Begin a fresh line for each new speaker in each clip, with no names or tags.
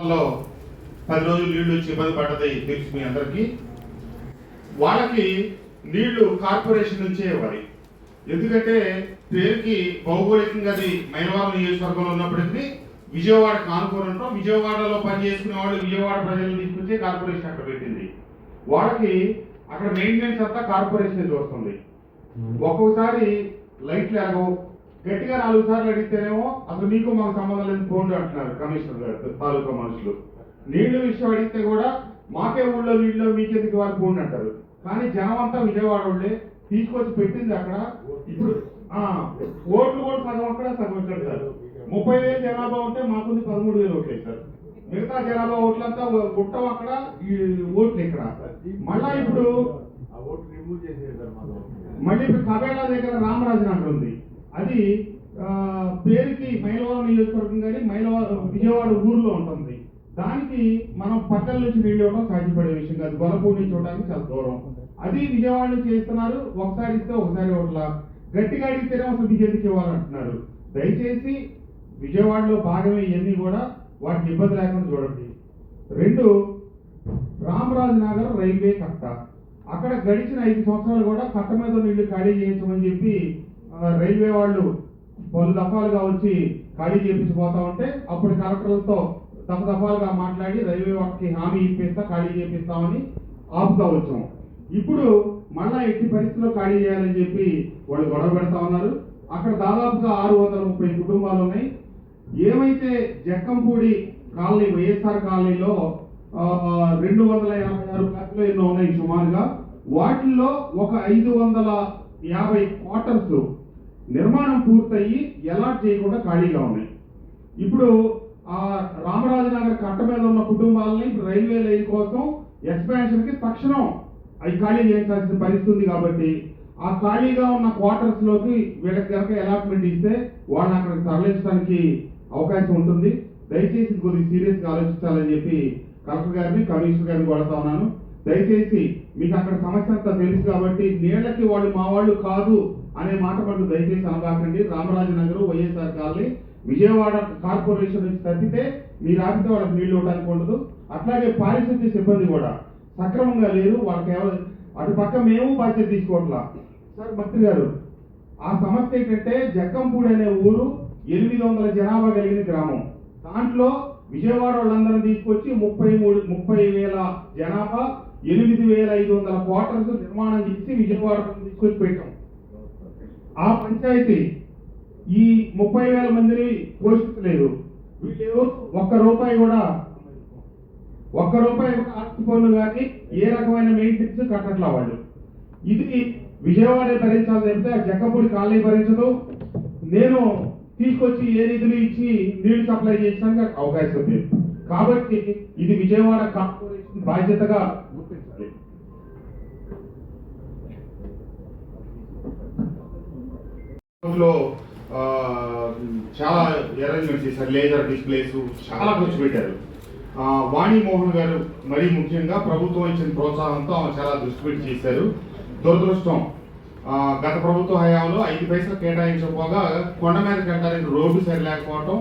లో పది రోజులు నీళ్ళు వచ్చి ఇబ్బంది పడ్డది తెలుసు మీ అందరికి. వాళ్ళకి నీళ్ళు కార్పొరేషన్ నుంచే ఇవ్వాలి. ఎందుకంటే పేరుకి భౌగోళికంగా అది మైలవరం నియోజకవర్గంలో ఉన్నప్పటికీ విజయవాడకు ఆనుకొని విజయవాడలో పనిచేసుకునే వాళ్ళు విజయవాడ ప్రజలు తీసుకొచ్చి కార్పొరేషన్ అక్కడ పెట్టింది. వాళ్ళకి అక్కడ మెయింటెనెన్స్ అంతా కార్పొరేషన్ చూస్తుంది. ఒక్కొక్కసారి లైట్లు ఎలాగో గట్టిగా నాలుగు సార్లు అడిగితేనేమో అసలు మీకు మాకు సంబంధం లేదు పోండి అంటున్నారు కమిషనర్ గారు తాలూకా మనుషులు. నీళ్ళు విషయం అడిగితే కూడా మాకే ఊళ్ళో నీళ్ళు మీకెందుకు వాళ్ళు పోండి అంటారు. కానీ జనం అంతా విజయవాడ వాళ్ళే తీసుకొచ్చి పెట్టింది అక్కడ. ఇప్పుడు ఓట్లు కూడా సగం అక్కడ సగం ఇక్కడ సార్. ముప్పై వేలు జనాభా ఉంటే మాకుంది పదమూడు వేలు ఓట్లే సార్. మిగతా జనాభా ఓట్లంతా గుట్టం అక్కడ ఈ ఓట్లు ఇక్కడ. మళ్ళా ఇప్పుడు మళ్ళీ ఇప్పుడు కబేళా దగ్గర రామరాజు నగర్ ఉంది. అది పేరుకి మైలవరం నియోజకవర్గం కానీ మైలవరం విజయవాడ ఊర్లో ఉంటుంది. దానికి మనం పక్కన నుంచి నీళ్ళు ఇవ్వడం సాధ్యపడే విషయం కాదు. గొలపూడి చూడడానికి చాలా దూరం. అది విజయవాడ చేస్తున్నారు. ఒకసారి ఇస్తే ఒకసారి ఒకట్లా గట్టిగా అడిగితేనే అసలు మీకు ఇవ్వాలంటున్నారు. దయచేసి విజయవాడలో భాగమే ఇవన్నీ కూడా వాటికి ఇబ్బంది లేకుండా చూడండి. రెండు రామరాజు నగర్ రైల్వే కట్ట. అక్కడ గడిచిన ఐదు సంవత్సరాలు కూడా కట్ట మీద నీళ్ళు ఖాళీ చేయించమని చెప్పి రైల్వే వాళ్ళు పలు దఫాలుగా వచ్చి ఖాళీ చేయించిపోతా ఉంటే అప్పుడు కలెక్టర్లతో దఫ దఫాలుగా మాట్లాడి రైల్వే వాళ్ళకి హామీ ఇప్పిస్తా ఖాళీ చేపిస్తామని ఆపుతా వచ్చాం. ఇప్పుడు మళ్ళా ఎట్టి పరిస్థితుల్లో ఖాళీ చేయాలని చెప్పి వాళ్ళు గొడవ పెడతా ఉన్నారు. అక్కడ దాదాపుగా ఆరు వందల ముప్పై కుటుంబాలు ఉన్నాయి. ఏమైతే జక్కంపూడి కాలనీ వైఎస్ఆర్ కాలనీలో రెండు వందల యాభై ఆరు ఫ్లాట్లు ఎన్నో ఉన్నాయి సుమారుగా. వాటిల్లో ఒక ఐదు వందల యాభై క్వార్టర్స్ నిర్మాణం పూర్తయి ఎలాట్ చేయకుండా ఖాళీగా ఉన్నాయి. ఇప్పుడు ఆ రామరాజు నగర్ కట్ట మీద ఉన్న కుటుంబాలని ఇప్పుడు రైల్వే లైన్ కోసం ఎక్స్పాన్షన్కి తక్షణం అవి ఖాళీ చేయించాల్సిన పరిస్థితి ఉంది కాబట్టి ఆ ఖాళీగా ఉన్న క్వార్టర్స్లోకి వీళ్ళకి కనుక అలాట్మెంట్ ఇస్తే వాళ్ళని అక్కడికి తరలించడానికి అవకాశం ఉంటుంది. దయచేసి కొద్దిగా సీరియస్గా ఆలోచించాలని చెప్పి కలెక్టర్ గారిని కమిషనర్ గారిని కొడతా ఉన్నాను. దయచేసి మీకు అక్కడ సమస్య అంతా తెలుసు కాబట్టి నీళ్ళకి వాళ్ళు మా వాళ్ళు కాదు అనే మాట పట్టు దయచేసి అనబాకండి Ramaraju Nagar YSR colony Vijayawada corporation నుంచి తప్పితే మీ ఆపితే వాళ్ళకి నీళ్ళు ఇవ్వడానికి ఉండదు. అట్లాగే పారిశుద్ధ్య సిబ్బంది కూడా సక్రమంగా లేరు. వాళ్ళకి ఎవరు అటు పక్క మేము బాధ్యత తీసుకోవట్లా. సార్ భక్తి గారు ఆ సమస్య ఏంటంటే జక్కంపూడి అనే ఊరు ఎనిమిది వందల జనాభా కలిగిన గ్రామం. దాంట్లో విజయవాడ వాళ్ళందరం తీసుకొచ్చి ముప్పై మూడు ముప్పై వేల జనాభా ఎనిమిది వేల ఐదు వందల క్వార్టర్స్ నిర్మాణం చేసి విజయవాడ తీసుకొచ్చి పెట్టాం ఆ పంచాయతీ ఈ ముప్పై వేల మందిని పోషించలేదు. వీళ్ళు ఒక్క రూపాయి కూడా ఒక్క రూపాయి కూడా ఆస్తి పన్ను కానీ ఏ రకమైన మెయింటెనెన్స్ కట్టట్లా వాళ్ళు. ఇది విజయవాడ భరించాలి చెప్తే జక్కపూడి కాలనీ భరించదు. నేను తీసుకొచ్చి ఏ నిధులు ఇచ్చి నీళ్ళు సప్లై చేయడానికి అవకాశం ఉంది కాబట్టి ఇది విజయవాడ కార్పొరేషన్ బాధ్యతగా గుర్తించాలి. చాలా అరేంజ్మెంట్స్ చేశారు. లేజర్ డిస్ప్లేస్ చాలా ఖర్చు పెట్టారు. వాణి మోహన్ గారు మరీ ముఖ్యంగా ప్రభుత్వం ఇచ్చిన ప్రోత్సాహంతో ఆమె చాలా దృష్టి పెట్టి చేశారు. దురదృష్టం గత ప్రభుత్వ హయాంలో ఐదు పైసలు కేటాయించకపోగా కొండ మీద కట్టడానికి రోడ్డు సరి లేకపోవటం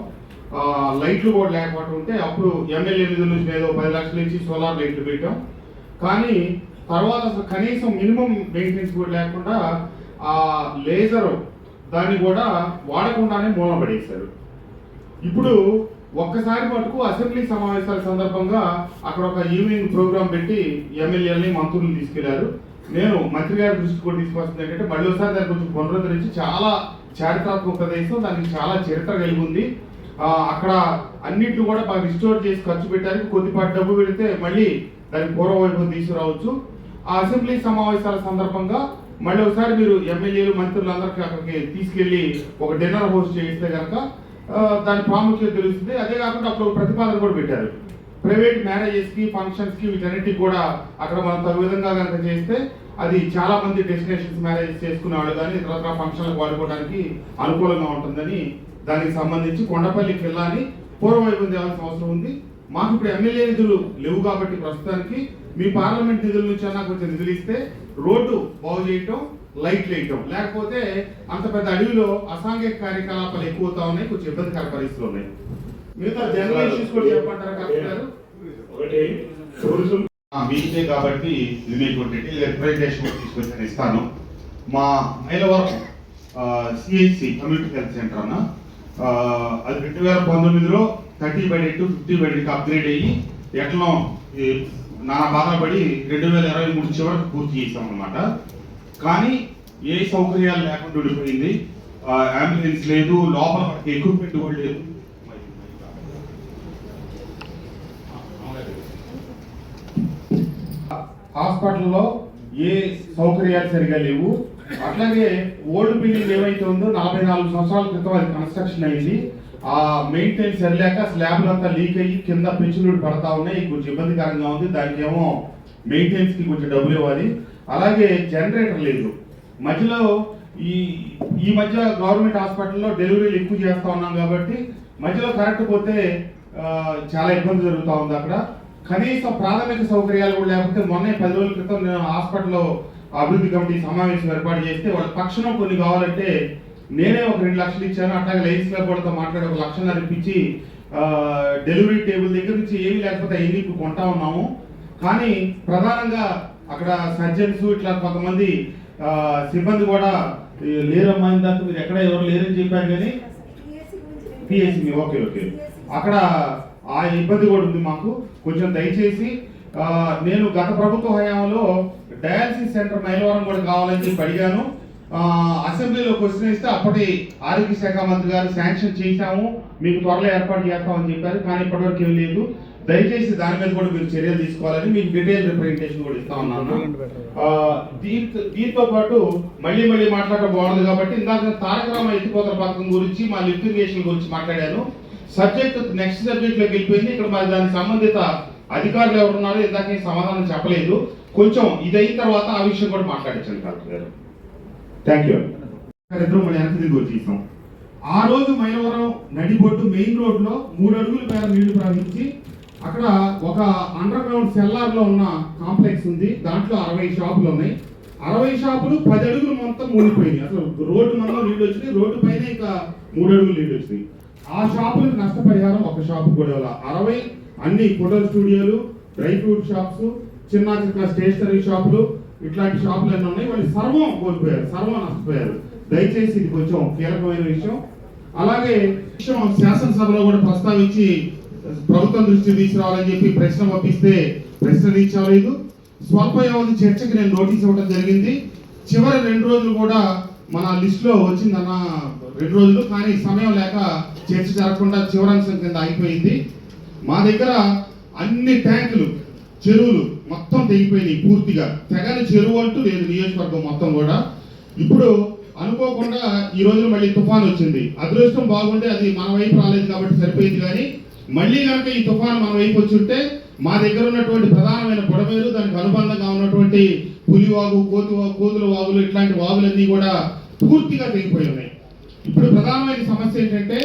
లైట్లు కూడా లేకపోవటం ఉంటే అప్పుడు ఎమ్మెల్యే నిధుల నుంచి ఏదో పది లక్షలు ఇచ్చి సోలార్ లైట్లు పెట్టాం. కానీ తర్వాత అసలు కనీసం మినిమం మెయింటెనెన్స్ కూడా లేకుండా ఆ లేజర్ దాన్ని కూడా వాడకుండానే మూలం పడేశారు ఇప్పుడు ఒక్కసారి మటుకు అసెంబ్లీ సమావేశాల సందర్భంగా అక్కడ ఒక ఈవినింగ్ ప్రోగ్రామ్ పెట్టి ఎమ్మెల్యేలని మంత్రులు తీసుకెళ్ళారు. నేను మంత్రి గారి దృష్టి కూడా తీసుకొస్తుంది ఏంటంటే మళ్ళీ ఒకసారి దాన్ని కొంచెం పునరుద్ధరించి చాలా చారిత్రాత్మక ప్రదేశం దానికి చాలా చరిత్ర కలిగి ఉంది. అక్కడ అన్నింటిని కూడా బాగా రిస్టోర్ చేసి ఖర్చు పెట్టడానికి కొద్దిపాటి డబ్బు పెడితే మళ్ళీ దాని పూర్వ వైపు తీసుకురావచ్చు. ఆ అసెంబ్లీ సమావేశాల సందర్భంగా మళ్ళీ ఒకసారి మీరు ఎమ్మెల్యేలు మంత్రులు అందరికీ అక్కడికి తీసుకెళ్ళి ఒక డిన్నర్ హోస్ట్ చేస్తే కనుక దాని ప్రాముఖ్యత తెలుస్తుంది. అదే కాకుండా అప్పుడు ప్రతిపాదన కూడా పెట్టారు. ప్రైవేట్ మ్యారేజెస్కి ఫంక్షన్స్కి వీటన్నిటికి కూడా అక్కడ మనం తగు విధంగా కనుక చేస్తే అది చాలా మంది డెస్టినేషన్స్ మ్యారేజ్ చేసుకునే వాళ్ళు కానీ ఇతరత్ర ఫంక్షన్లకు వాడుకోవడానికి అనుకూలంగా ఉంటుందని దానికి సంబంధించి కొండపల్లి కిల్లాని పూర్వవైపు తేవాల్సిన అవసరం ఉంది. మాకు ఇప్పుడు ఎమ్మెల్యే నిధులు లేవు కాబట్టి ప్రస్తుతానికి మీ పార్లమెంట్ నిధుల నుంచి అన్నా కొంచెం నిధులు ఇస్తే రోడ్డు బాగు చేయటం లైట్లు వేయటం లేకపోతే అంత పెద్ద అడవిలో అసాంఘిక కార్యకలాపాలు ఎక్కువ అవుతా ఉన్నాయి కొంచెం ఇబ్బందికర పరిస్థితులు ఉన్నాయి. మిగతా జనరల్ ఇష్యూస్ కూడా చెప్పంటారా కలెక్టర్ గారు?
ఒకటి టూరిజం
మీకే కాబట్టి ఇది మీకు డీటెయిల్ రిప్రజెంటేషన్ కూడా తీసుకొచ్చి నేను ఇస్తాను. మా Mylavaram CIC community health centre అన్న. ఆ, అది రెండు వేల పంతొమ్మిదిలో thirty by eight fifty by eight upgrade అయ్యి ఎట్లా ఈ నానా బాధలు పడి రెండు వేల ఇరవై మూడు చివరికి పూర్తి చేసాం అనమాట కానీ ఏ సౌకర్యాలు లేకుండా ఉండిపోయింది. అంబులెన్స్ లేదు లోపల ఎక్విప్మెంట్ కూడా లేదు.
హాస్పిటల్లో ఏ సౌకర్యాలు సరిగా లేవు. అట్లాగే ఓల్డ్ బిల్డింగ్ ఏమైతే ఉందో నలభై నాలుగు సంవత్సరాల క్రితం అది కన్స్ట్రక్షన్ అయింది. ఆ మెయింటెనెన్స్ సరిలేక స్లాబ్లు అంతా లీక్ అయ్యి కింద పెంచులు పడతా ఉన్నాయి. కొంచెం ఇబ్బందికరంగా ఉంది. దానికి ఏమో మెయింటెనెన్స్కి కొంచెం డబ్బులు ఇవ్వాలి. అలాగే జనరేటర్ లేదు. మధ్యలో ఈ ఈ మధ్య గవర్నమెంట్ హాస్పిటల్లో డెలివరీలు ఎక్కువ చేస్తా ఉన్నాం కాబట్టి మధ్యలో కరెంట్ పోతే చాలా ఇబ్బంది జరుగుతూ ఉంది అక్కడ. కనీసం ప్రాథమిక సౌకర్యాలు కూడా లేకపోతే మొన్నే పది రోజుల క్రితం నేను హాస్పిటల్లో అభివృద్ధి కమిటీ సమావేశం ఏర్పాటు చేస్తే వాళ్ళ తక్షణం కొన్ని కావాలంటే నేనే ఒక రెండు లక్షలు ఇచ్చాను. అట్లాగే లైన్స్ వాళ్ళతో మాట్లాడి ఒక లక్షన్నర ఇప్పించి డెలివరీ టేబుల్ దగ్గర నుంచి ఏమీ లేకపోతే ఇప్పుడు కొంటా ఉన్నాము. కానీ ప్రధానంగా అక్కడ సర్జన్స్ ఇట్లా కొంతమంది సిబ్బంది కూడా లేరమ్మా ఇందాక మీరు ఎక్కడ ఎవరు లేరని చెప్పారు కానీ? PSC okay okay. అక్కడ ఆ ఇబ్బంది కూడా ఉంది మాకు. కొంచెం దయచేసి నేను గత ప్రభుత్వ హయాంలో డయాలసిస్ సెంటర్ మైలవరం కూడా కావాలని చెప్పి అడిగాను. అసెంబ్లీలో క్వశ్చన్ ఇస్తే అప్పటి ఆరోగ్య శాఖ మంత్రి గారు శాంక్షన్ చేశాము. మీకు త్వరలో ఏర్పాటు చేస్తామని చెప్పారు కానీ ఇప్పటివరకు ఏం లేదు. దయచేసి దాని మీద కూడా మీరు చర్యలు తీసుకోవాలని మీకు డీటెయిల్ రిప్రజెంటేషన్ కూడా ఇస్తా ఉన్నాను. దీంతో దీంతో పాటు మళ్ళీ మళ్ళీ మాట్లాడడం బాగుంది కాబట్టి ఇందాక తారక రామ ఎత్తిపోతల పథకం గురించి మా లిఫ్ట్ ఇరిగేషన్ గురించి మాట్లాడాను. సబ్జెక్ట్ నెక్స్ట్ సబ్జెక్ట్లోకి వెళ్ళిపోయింది. ఇక్కడ మరి దానికి సంబంధిత అధికారులు ఎవరు ఉన్నారో ఇందాక సమాధానం చెప్పలేదు. కొంచెం ఇది అయిన తర్వాత ఆ విషయం కూడా మాట్లాడించండి కలెక్టర్ గారు. థ్యాంక్ యూ ఇద్దరు మన వెనక్కి తిరిగి వచ్చేసాం. ఆ రోజు మైలవరం నడిబొడ్డు మెయిన్ రోడ్లో మూడు అడుగుల మేర నీళ్ళు ప్రవహించి అక్కడ ఒక అండర్ గ్రౌండ్ సెల్లార్లో ఉన్న కాంప్లెక్స్ ఉంది. దాంట్లో అరవై షాపులు ఉన్నాయి. అరవై షాపులు పది అడుగులు మొత్తం మూడిపోయినాయి అసలు రోడ్డు మొత్తం నీళ్ళు వచ్చినాయి. రోడ్డు పైన ఇంకా మూడు అడుగులు నీళ్ళు వచ్చినాయి. ఆ షాపులకు నష్టపరిహారం ఒక షాపు కూడా అరవై అన్ని ఫోటో స్టూడియోలు డ్రై ఫ్రూట్ షాప్స్ చిన్న చిన్న స్టేషనరీ షాపులు ఇట్లాంటి షాపులు అన్నీ ఉన్నాయి. వాళ్ళు సర్వం కోల్పోయారు సర్వం నష్టపోయారు. దయచేసి ఇది కొంచెం కీలకమైన విషయం. అలాగే విషయం శాసనసభలో కూడా ప్రస్తావించి ప్రభుత్వం దృష్టి తీసుకురావాలని చెప్పి ప్రశ్న పంపిస్తే ప్రశ్న రీచ్ అవ్వలేదు స్వల్ప వ్యవధి చర్చకి నేను నోటీస్ ఇవ్వడం జరిగింది. చివరి రెండు రోజులు కూడా మన లిస్ట్లో వచ్చిందన్న రెండు రోజులు కానీ సమయం లేక చర్చ జరగకుండా చివరి కింద అయిపోయింది మా దగ్గర అన్ని ట్యాంకులు చెరువులు మొత్తం తెగిపోయినాయి పూర్తిగా. తెగని చెరువు అంటూ లేదు నియోజకవర్గం మొత్తం కూడా. ఇప్పుడు అనుకోకుండా ఈ రోజు మళ్ళీ తుఫాన్ వచ్చింది. అదృష్టం బాగుంటే అది మన వైపు రాలేదు కాబట్టి సరిపోయింది కానీ మళ్ళీ కనుక ఈ తుఫాన్ మన వైపు వచ్చి ఉంటే మా దగ్గర ఉన్నటువంటి ప్రధానమైన బుడమేరు దానికి అనుబంధంగా ఉన్నటువంటి పులివాగు కోతు కోతుల వాగులు ఇట్లాంటి వాగులన్నీ కూడా పూర్తిగా తెగిపోయి ఉన్నాయి. ఇప్పుడు ప్రధానమైన సమస్య ఏంటంటే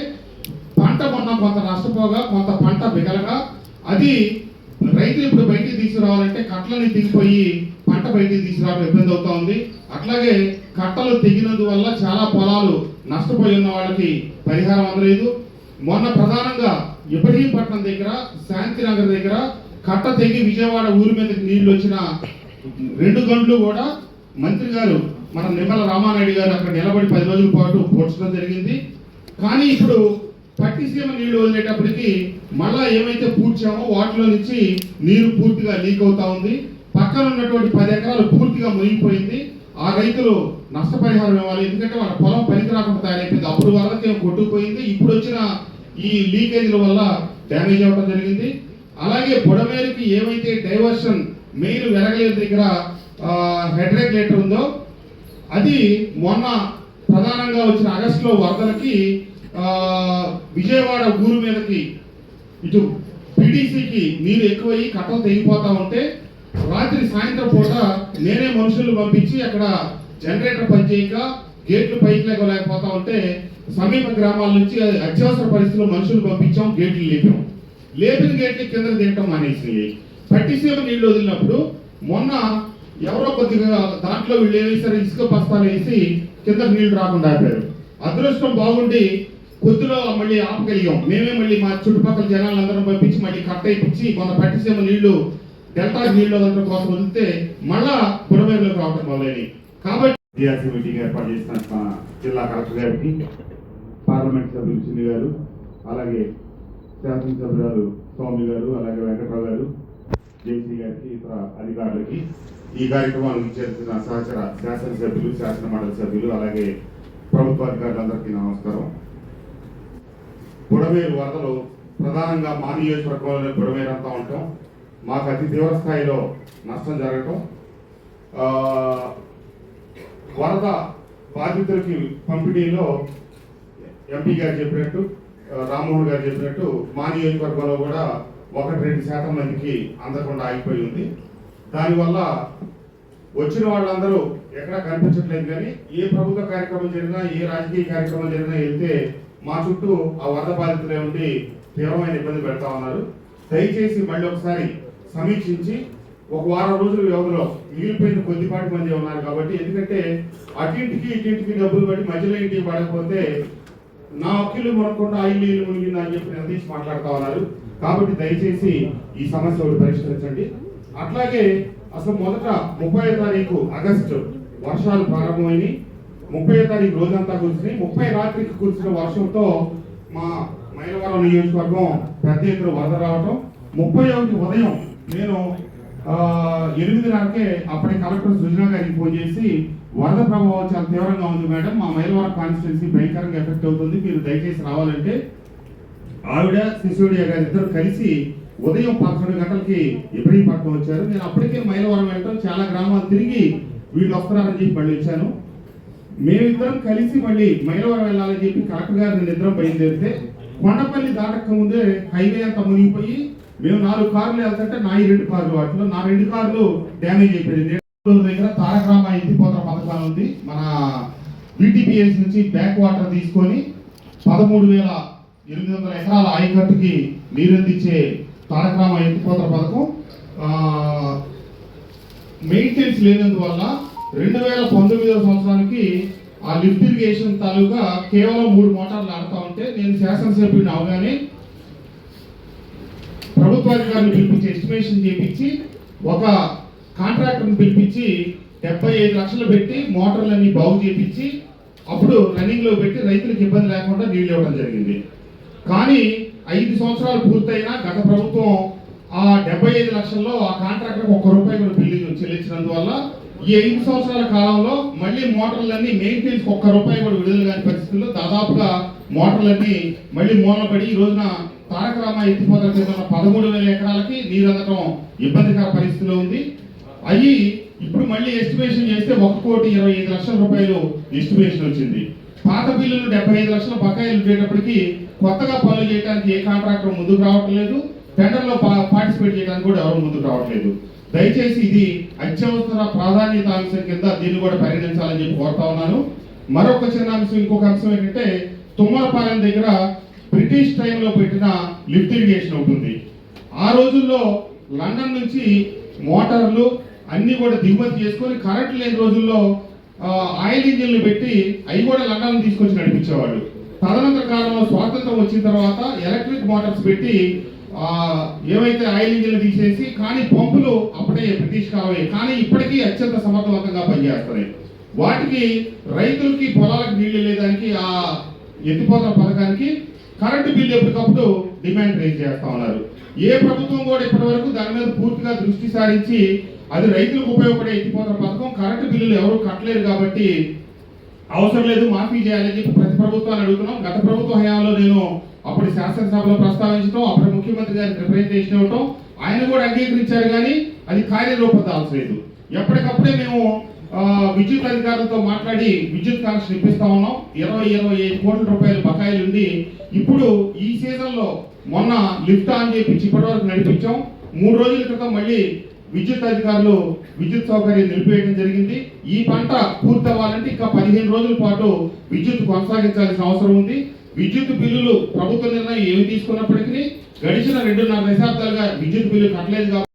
పంట మొన్న కొంత నష్టపోగా కొంత పంట బిగలగా అది రైతులు ఇప్పుడు బయటికి తీసుకురావాలంటే కట్టలని తీసిపోయి పంట బయటికి తీసుకురావడం ఇబ్బంది అవుతా ఉంది అట్లాగే కట్టలు తెగినందువల్ల చాలా పొలాలు నష్టపోయి ఉన్న వాళ్ళకి పరిహారం అందలేదు. మొన్న ప్రధానంగా ఇబ్రహీంపట్నం దగ్గర శాంతినగర్ దగ్గర కట్ట తెగి విజయవాడ ఊరి మీదకి నీళ్ళు వచ్చిన రెండు గంటలు కూడా మంత్రి గారు మన నిమ్మల రామానాయుడు గారు అక్కడ నిలబడి పది రోజుల పాటు పోడ్చడం జరిగింది. కానీ ఇప్పుడు పట్టిసీమ నీళ్ళు వదిలేటప్పటికి మళ్ళా ఏమైతే పూడ్చామో వాటిలో నుంచి నీరు పూర్తిగా లీక్ అవుతా ఉంది. పక్కన ఉన్నటువంటి పది ఎకరాలు పూర్తిగా మునిగిపోయింది. ఆ రైతులు నష్టపరిహారం ఇవ్వాలి. ఎందుకంటే వాళ్ళ పొలం పనికి రాకుండా తయారైపోయింది. అప్పుడు వరదకి కొట్టుకుపోయింది. ఇప్పుడు వచ్చిన ఈ లీకేజీల వల్ల డ్యామేజ్ అవ్వడం జరిగింది. అలాగే బుడమేరుకి ఏమైతే డైవర్షన్ మెయిన్ వెలగలేరు దగ్గర హెడ్ రెగ్యులేటర్ ఉందో అది మొన్న ప్రధానంగా వచ్చిన ఆగస్టులో వరదలకి విజయవాడ ఊరు మీదకి ఇటు పీడీసీకి నీరు ఎక్కువయ్యి కట్టలు తెగిపోతా ఉంటే రాత్రి సాయంత్రం పూట నేనే మనుషులు పంపించి అక్కడ జనరేటర్ పనిచేయక గేట్లు పైకి లేకపోతా ఉంటే సమీప గ్రామాల నుంచి అత్యవసర పరిస్థితుల్లో మనుషులు పంపించాం గేట్లు లేపాం. లేపిన గేట్లు కింద దిగటం మానేసినాయి పట్టిసీమ నీళ్ళు వదిలినప్పుడు మొన్న ఎవరో కొద్దిగా దాంట్లో వీళ్ళు ఏం ఇసుక బస్తాలు వేసి కింద నీళ్ళు రాకుండా ఆపారు. అదృష్టం బాగుండి కొద్దిలో మళ్ళీ ఆపగలిగాం. మేమే మళ్ళీ మా చుట్టుపక్కల జనాలందరం పంపించి మళ్ళీ కట్ట ఇప్పించి మన పట్టిసీమ నీళ్ళు డెల్టా నీళ్ళు అందరం కోసం వదిలితే మళ్ళా బుడమేరులోకి రావటం మొదలైనవి కాబట్టి టీఆర్సీ మీటింగ్ ఏర్పాటు చేసిన మా జిల్లా కలెక్టర్ గారికి పార్లమెంట్ సభ్యులు చిన్ని గారు అలాగే శాసనసభ్యురాలు స్వామి గారు అలాగే వెంకటరావు గారు జేసీ గారికి ఇతర అధికారులకి ఈ కార్యక్రమానికి చేసిన సహచర శాసనసభ్యులు శాసన మండలి సభ్యులు అలాగే ప్రభుత్వ అధికారులందరికీ నమస్కారం. బుడమేరు వరదలు ప్రధానంగా మా నియోజకవర్గంలోనే బుడమేరు అంతా ఉంటాం. మాకు అతి తీవ్ర స్థాయిలో నష్టం జరగటం. వరద బాధితులకి పంపిణీలో ఎంపీ గారు చెప్పినట్టు రామ్మోహన్ గారు చెప్పినట్టు మా నియోజకవర్గంలో కూడా ఒకటి రెండు శాతం మందికి అందకుండా ఆగిపోయి ఉంది. దానివల్ల వచ్చిన వాళ్ళందరూ ఎక్కడా కనిపించట్లేదు కానీ ఏ ప్రభుత్వ కార్యక్రమం జరిగినా ఏ రాజకీయ కార్యక్రమం జరిగినా వెళ్తే మా చుట్టూ ఆ వరద బాధితులే ఉండి తీవ్రమైన ఇబ్బంది పెడతా ఉన్నారు. దయచేసి మళ్ళీ ఒకసారి సమీక్షించి ఒక వారం రోజుల వ్యవధిలో మిగిలిపోయిన కొద్దిపాటి మంది ఉన్నారు కాబట్టి ఎందుకంటే అటింటికి ఇటింటికి డబ్బులు పెట్టి మధ్యలో ఇంటికి పడకపోతే నా అక్కిళ్ళు మునకుండా ఆ ఇల్లు ఇల్లు అని చెప్పి నిలదీసి మాట్లాడుతూ ఉన్నారు. కాబట్టి దయచేసి ఈ సమస్య ఒకటి పరిష్కరించండి. అట్లాగే అసలు మొదట ముప్పై తారీఖు ఆగస్టు వర్షాలు ప్రారంభమైనవి ముప్పై తారీఖు రోజంతా కురిసినాయి ముప్పై రాత్రికి కురిసిన వర్షంతో మా మైలవరం నియోజకవర్గం పెద్ద ఎత్తున వరద రావటం. ముప్పై ఒకటి ఉదయం నేను ఎనిమిదిన్నరకే అప్పటి కలెక్టర్ సుజనా గారికి ఫోన్ చేసి వరద ప్రభావం చాలా తీవ్రంగా ఉంది మేడం మా మైలవరం కాన్స్టిట్యున్సీ భయంకరంగా ఎఫెక్ట్ అవుతుంది మీరు దయచేసి రావాలంటే. ఆవిడ సిసోడియా గారు ఇద్దరు కలిసి ఉదయం పదకొండు గంటలకి ఇబ్రహీంపట్నం వచ్చారు. నేను అప్పటికే మైలవరం వెళ్ళటం చాలా గ్రామాలు తిరిగి వీళ్ళు వస్తున్నారని చెప్పి మళ్ళీ వచ్చాను. మేమిద్దరం కలిసి మళ్ళీ మైలవరం వెళ్ళాలని చెప్పి కలెక్టర్ గారిని నేను బయలుదేరితే కొండపల్లి దాటక ముందే హైవే అంతా మునిగిపోయి మేము నాలుగు కార్లు వెళ్తుంటే నా ఈ రెండు కార్లు వాటిలో నా రెండు కార్లు డ్యామేజ్ అయిపోయింది నెల్లూరు దగ్గర తారకరామ ఎత్తిపోతల పథకాలు ఉంది. మన బీటీపీఎస్ నుంచి బ్యాక్ వాటర్ తీసుకొని పదమూడు వేల ఎనిమిది వందల ఎకరాల ఆయకట్టుకి నీరందించే తారకరామ ఎత్తిపోతల పథకం మెయింటెనెన్స్ లేనందువల్ల రెండు వేల పంతొమ్మిదవ సంవత్సరానికి ఆ లిఫ్ట్ ఇరిగేషన్ తాలూకా కేవలం మూడు మోటార్లు ఆడుతూ ఉంటే నేను శాసనసభ్యుడిని అవగానే ప్రభుత్వాధికారులు పిలిపించి ఎస్టిమేషన్ చేపించి ఒక కాంట్రాక్టర్ని పిలిపించి డెబ్బై ఐదు లక్షలు పెట్టి మోటార్లన్నీ బాగు చేపించి అప్పుడు రన్నింగ్లో పెట్టి రైతులకు ఇబ్బంది లేకుండా నీళ్ళు ఇవ్వడం జరిగింది. కానీ ఐదు సంవత్సరాలు పూర్తయినా గత ప్రభుత్వం ఆ డెబ్బై ఐదు లక్షల్లో ఆ కాంట్రాక్టర్ ఒక్క రూపాయి కూడా బిల్లు చెల్లించినందువల్ల ఈ ఐదు సంవత్సరాల కాలంలో మళ్ళీ మోటార్లన్నీ మెయింటెనెన్స్ ఒక్క రూపాయి కూడా విడుదల కాని పరిస్థితుల్లో దాదాపుగా మోటార్లన్నీ మళ్ళీ మూలపడి ఈ రోజున తారక రామ ఎత్తిపోతల కింద పదమూడు వేల ఎకరాలకి నీరు అందడం ఇబ్బందికర పరిస్థితిలో ఉంది. అయ్యి ఇప్పుడు మళ్ళీ ఎస్టిమేషన్ చేస్తే ఒక కోటి ఇరవై ఐదు లక్షల రూపాయలు ఎస్టిమేషన్ వచ్చింది. పాత బిల్లులు డెబ్బై ఐదు లక్షల బకాయిలు ఉండేటప్పటికి కొత్తగా పనులు చేయడానికి ఏ కాంట్రాక్టర్ ముందుకు రావట్లేదు. టెండర్లో పా- పార్టిసిపేట్ చేయడానికి కూడా ఎవరు ముందుకు రావట్లేదు. దయచేసి ఇది అత్యవసర ప్రాధాన్యత అంశం కింద దీన్ని కూడా పరిగణించాలని చెప్పి కోరుతా ఉన్నాను. మరొక చిన్న అంశం ఇంకొక అంశం ఏంటంటే తుమ్మలపాలెం దగ్గర బ్రిటిష్ టైంలో పెట్టిన లిఫ్ట్ ఇరిగేషన్ ఉంటుంది ఆ రోజుల్లో లండన్ నుంచి మోటార్లు అన్నీ కూడా దిగుమతి చేసుకొని కరెంట్ లేని రోజుల్లో ఆయిల్ ఇంజిన్లు పెట్టి అవి కూడా లండన్ తీసుకొచ్చి నడిపించేవాళ్ళు. తదనంతర కాలంలో స్వాతంత్రం వచ్చిన తర్వాత ఎలక్ట్రిక్ మోటార్స్ పెట్టి ఏవైతే ఆయిల్ ఇంజిన్లు తీసేసి కానీ పంపులు అప్పుడే బ్రిటిష్ కాలమే కానీ ఇప్పటికీ అత్యంత సమర్థవంతంగా పనిచేస్తున్నాయి. వాటికి రైతులకి పొలాలకు నీళ్ళు లేదానికి ఆ ఎత్తిపోతల పథకానికి కరెంటు బిల్లు ఎప్పటికప్పుడు డిమాండ్ రేజ్ చేస్తా ఉన్నారు. ఏ ప్రభుత్వం కూడా ఇప్పటి వరకు దాని మీద పూర్తిగా దృష్టి సారించి అది రైతులకు ఉపయోగపడే ఎత్తిపోతల పథకం కరెంటు బిల్లులు ఎవరు కట్టలేరు కాబట్టి అవసరం లేదు మాఫీ చేయాలని చెప్పి ప్రతి ప్రభుత్వాన్ని అడుగుతున్నాం. గత ప్రభుత్వ హయాంలో నేను అప్పుడు శాసనసభలో ప్రస్తావించడం అప్పుడు ముఖ్యమంత్రి గారికి రిప్రజెంటేషన్ ఇవ్వటం ఆయన కూడా అంగీకరించారు కానీ అది కార్యరూపం దాల్చలేదు ఎప్పటికప్పుడే మేము విద్యుత్ అధికారులతో మాట్లాడి విద్యుత్ కనెక్షన్ ఇప్పిస్తా ఉన్నాం. ఇరవై ఇరవై ఐదు కోట్ల రూపాయలు బకాయిలు ఉంది ఇప్పుడు ఈ సీజన్లో మొన్న లిఫ్ట్ ఆన్ చేయించి ఇప్పటి వరకు నడిపించాం. మూడు రోజుల క్రితం మళ్ళీ విద్యుత్ అధికారులు విద్యుత్ సౌకర్యం నిలిపివేయడం జరిగింది. ఈ పంట పూర్తి అవ్వాలంటే ఇంకా పదిహేను రోజుల పాటు విద్యుత్ కొనసాగించాల్సిన అవసరం ఉంది. విద్యుత్ బిల్లులు ప్రభుత్వ నిర్ణయం ఏమి తీసుకున్నప్పటికీ గడిచిన రెండున్నర దశాబ్దాలుగా విద్యుత్ బిల్లు కట్టలేదు కాబట్టి